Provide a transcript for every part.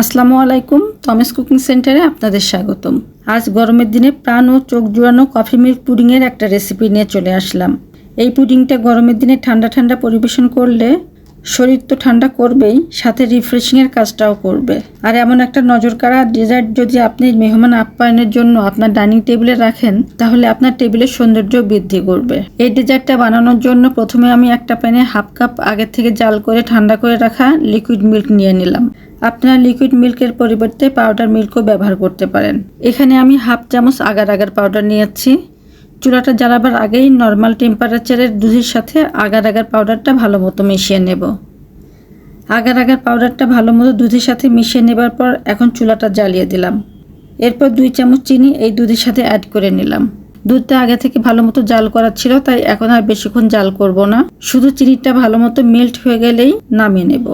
আসসালামু আলাইকুম তমেস কুকিং সেন্টারে আপনাদের স্বাগতম। আজ গরমের দিনে প্রাণ ও চোখ জোড়ানো কফি মিল্ক পুডিংয়ের একটা রেসিপি নিয়ে চলে আসলাম। এই পুডিংটা গরমের দিনে ঠান্ডা ঠান্ডা পরিবেশন করলে শরীর তো ঠান্ডা করবেই, সাথে রিফ্রেশিংয়ের কাজটাও করবে। আর এমন একটা নজর কাড়া ডেজার্ট যদি আপনি মেহমান আপ্যায়নের জন্য আপনার ডাইনিং টেবিলে রাখেন, তাহলে আপনার টেবিলের সৌন্দর্য বৃদ্ধি করবে। এই ডেজার্টটা বানানোর জন্য প্রথমে আমি একটা প্যানে হাফ কাপ আগে থেকে জাল করে ঠান্ডা করে রাখা লিকুইড মিল্ক নিয়ে নিলাম। আপনারা লিকুইড মিল্কের পরিবর্তে পাউডার মিল্কও ব্যবহার করতে পারেন। এখানে আমি হাফ চামচ আগার আগার পাউডার নিয়েছি। চুলাটা জ্বালাবার আগেই নর্মাল টেম্পারেচারের দুধের সাথে আগার আগার পাউডারটা ভালো মতো মিশিয়ে নেব। আগার আগার পাউডারটা ভালো মতো দুধের সাথে মিশিয়ে নেবার পর এখন চুলাটা জ্বালিয়ে দিলাম। এরপর দুই চামচ চিনি এই দুধের সাথে অ্যাড করে নিলাম। দুধটা আগে থেকে ভালো মতো জাল করা ছিল, তাই এখন আর বেশিক্ষণ জাল করব না। শুধু চিনিটা ভালো মতো মেল্ট হয়ে গেলেই নামিয়ে নেব।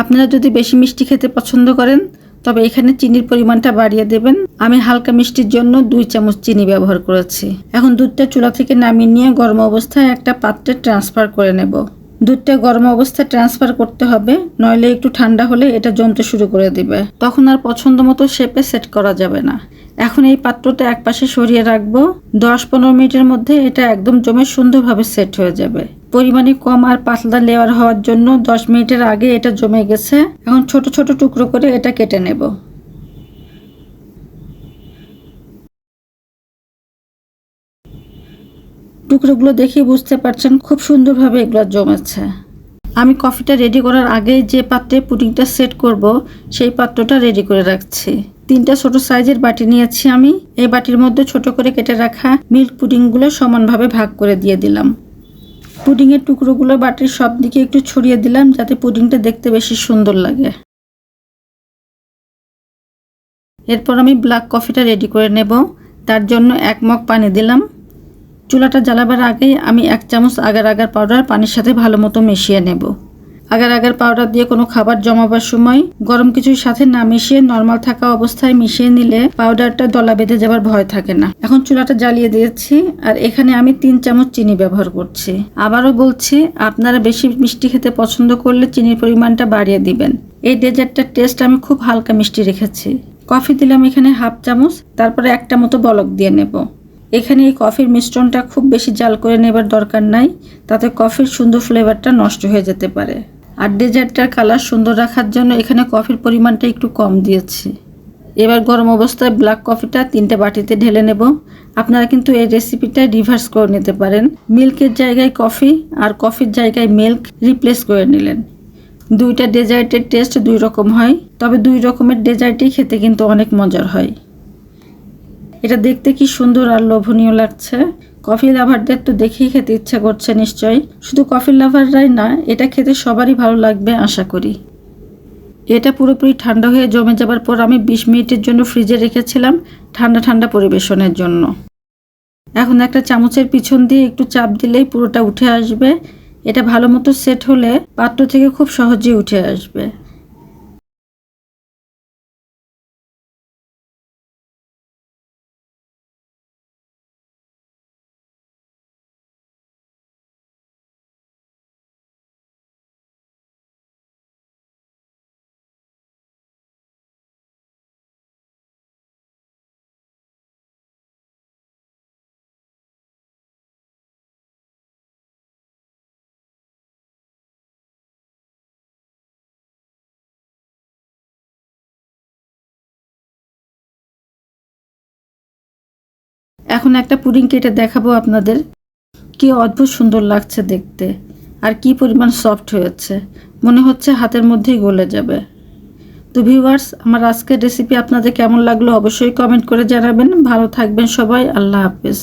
আপনারা যদি বেশি মিষ্টি খেতে পছন্দ করেন, তবে এখানে চিনির পরিমাণটা বাড়িয়ে দেবেন। আমি হালকা মিষ্টির জন্য দুই চামচ চিনি ব্যবহার করেছি। এখন দুধটা চুলা থেকে নামিয়ে নিয়ে গরম অবস্থায় একটা পাত্রে ট্রান্সফার করে নেব। দুধটা গরম অবস্থায় ট্রান্সফার করতে হবে, নইলে একটু ঠান্ডা হলে এটা জমতে শুরু করে দিবে। তখন আর পছন্দ মতো শেপে সেট করা যাবে না। এখন এই পাত্রটা একপাশে সরিয়ে রাখব। দশ পনেরো মিনিটের মধ্যে এটা একদম জমে সুন্দরভাবে সেট হয়ে যাবে। পরিমাণে কম আর পাতলা লেয়ার হওয়ার জন্য দশ মিনিটের আগে এটা জমে গেছে। এখন ছোট ছোট টুকরো করে এটা কেটে নেব। টুকরোগুলো দেখে বুঝতে পারছেন খুব সুন্দরভাবে এগুলো জমেছে। আমি কফিটা রেডি করার আগে যে পাত্রে পুডিংটা সেট করব, সেই পাত্রটা রেডি করে রাখছি। তিনটা ছোট সাইজের বাটি নিয়েছি আমি। এই বাটির মধ্যে ছোট করে কেটে রাখা মিল্ক পুডিংগুলো সমানভাবে ভাগ করে দিয়ে দিলাম। পুডিংয়ের টুকরোগুলো বাটির সব দিকে একটু ছড়িয়ে দিলাম যাতে পুডিংটা দেখতে বেশি সুন্দর লাগে। এরপর আমি ব্ল্যাক কফিটা রেডি করে নেব। তার জন্য এক মগ পানি দিলাম। চুলাটা জ্বালাবার আগেই আমি এক চামচ আগার আগার পাউডার পানির সাথে ভালো মতো মিশিয়ে নেব। আগার আগার পাউডার দিয়ে কোনো খাবার জমাবার সময় গরম কিছুর সাথে না মিশিয়ে নর্মাল থাকা অবস্থায় মিশিয়ে নিলে পাউডারটা দলা বেঁধে যাবার ভয় থাকে না। এখন চুলাটা জ্বালিয়ে দিয়েছি আর এখানে আমি তিন চামচ চিনি ব্যবহার করছি। আবারও বলছি, আপনারা বেশি মিষ্টি খেতে পছন্দ করলে চিনির পরিমাণটা বাড়িয়ে দিবেন। এই ডেজার্টটার টেস্ট আমি খুব হালকা মিষ্টি রেখেছি। কফি দিলাম এখানে হাফ চামচ, তারপরে একটা মতো বলক দিয়ে নেব। এখানে এই কফির মিশ্রণটা খুব বেশি জাল করে নেবার দরকার নাই, তাতে কফির সুন্দর ফ্লেভারটা নষ্ট হয়ে যেতে পারে। আর ডেজার্টটার কালার সুন্দর রাখার জন্য এখানে কফির পরিমাণটা একটু কম দিয়েছি। এবার গরম অবস্থায় ব্ল্যাক কফিটা তিনটে বাটিতে ঢেলে নেব। আপনারা কিন্তু এই রেসিপিটা রিভার্স করে নিতে পারেন। মিল্কের জায়গায় কফি আর কফির জায়গায় মিল্ক রিপ্লেস করে নিলেন। দুইটা ডেজার্টের টেস্ট দুই রকম হয়, তবে দুই রকমের ডেজার্টই খেতে কিন্তু অনেক মজার হয়। এটা দেখতে কি সুন্দর আর লোভনীয় লাগছে। কফি লাভারদের তো দেখেই খেতে ইচ্ছা করছে নিশ্চয় শুধু কফি লাভাররাই না, এটা খেতে সবারই ভালো লাগবে, আশা করি। এটা পুরোপুরি ঠান্ডা হয়ে জমে যাবার পর আমি বিশ মিনিটের জন্য ফ্রিজে রেখেছিলাম ঠান্ডা ঠান্ডা পরিবেশনের জন্য। এখন একটা চামচের পিছন দিয়ে একটু চাপ দিলেই পুরোটা উঠে আসবে। এটা ভালো মতো সেট হলে পাত্র থেকে খুব সহজেই উঠে আসবে। এখন একটা পুডিং কেটে দেখাবো আপনাদের। কি অদ্ভুত সুন্দর লাগছে দেখতে। আর কি পরিমাণ সফট হয়েছে। মনে হচ্ছে হাতের মধ্যেই গলে যাবে। তো ভিউয়ার্স আমার আজকের রেসিপি আপনাদের কেমন লাগল অবশ্যই কমেন্ট করে জানাবেন। ভালো থাকবেন সবাই। আল্লাহ হাফেজ।